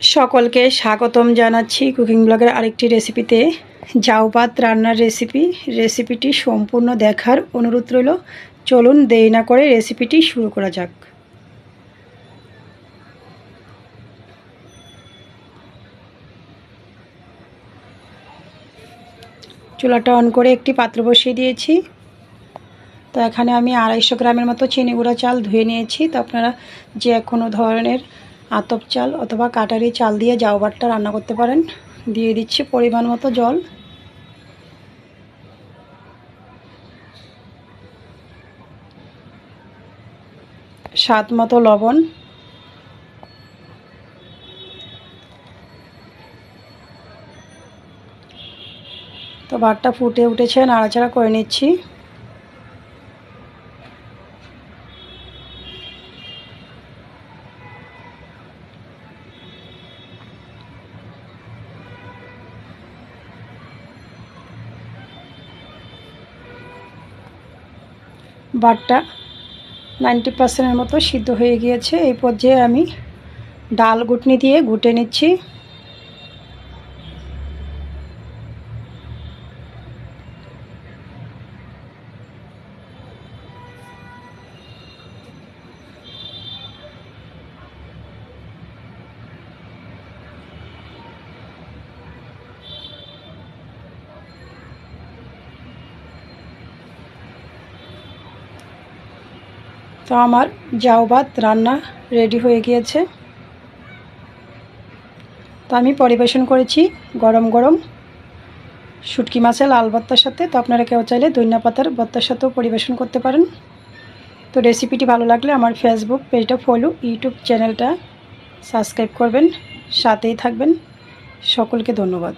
সকলকে স্বাগতম জানাচ্ছি কুকিং ব্লগের আরেকটি রেসিপিতে। জাউ ভাত রান্নার রেসিপি। রেসিপিটি সম্পূর্ণ দেখার অনুরোধ রইল। চলুন দেরি না করে রেসিপিটি শুরু করা যাক। চুলাটা অন করে একটি পাত্র বসিয়ে দিয়েছি। তো এখানে আমি আড়াইশো গ্রামের মতো চিনি গুঁড়া চাল ধুয়ে নিয়েছি। তো আপনারা যে কোনো ধরনের আতপ চাল অথবা কাটারি চাল দিয়ে জাউ ভাতটা রান্না করতে পারেন। দিয়ে দিচ্ছি পরিমাণ মতো জল। স্বাদ মতো লবণ। তো ভাতটা ফুটে উঠেছে, নাড়াচাড়া করে নিচ্ছি। ভাতটা নাইনটি পার্সেন্টের মতো সিদ্ধ হয়ে গিয়েছে। এই পর্যায়ে আমি ডাল ঘুটনি দিয়ে ঘুটে নিচ্ছি। তো আমার জাউ ভাত, রান্না রেডি হয়ে গিয়েছে। তো আমি পরিবেশন করেছি গরম গরম শুটকি মাছের লাল ভর্তার সাথে। তো আপনারা কেউ চাইলে দৈন্য পাতার ভর্তার সাথেও পরিবেশন করতে পারেন। তো রেসিপিটি ভালো লাগলে আমার ফেসবুক পেজটা ফলো ইউটিউব চ্যানেলটা সাবস্ক্রাইব করবেন। সাথেই থাকবেন। সকলকে ধন্যবাদ।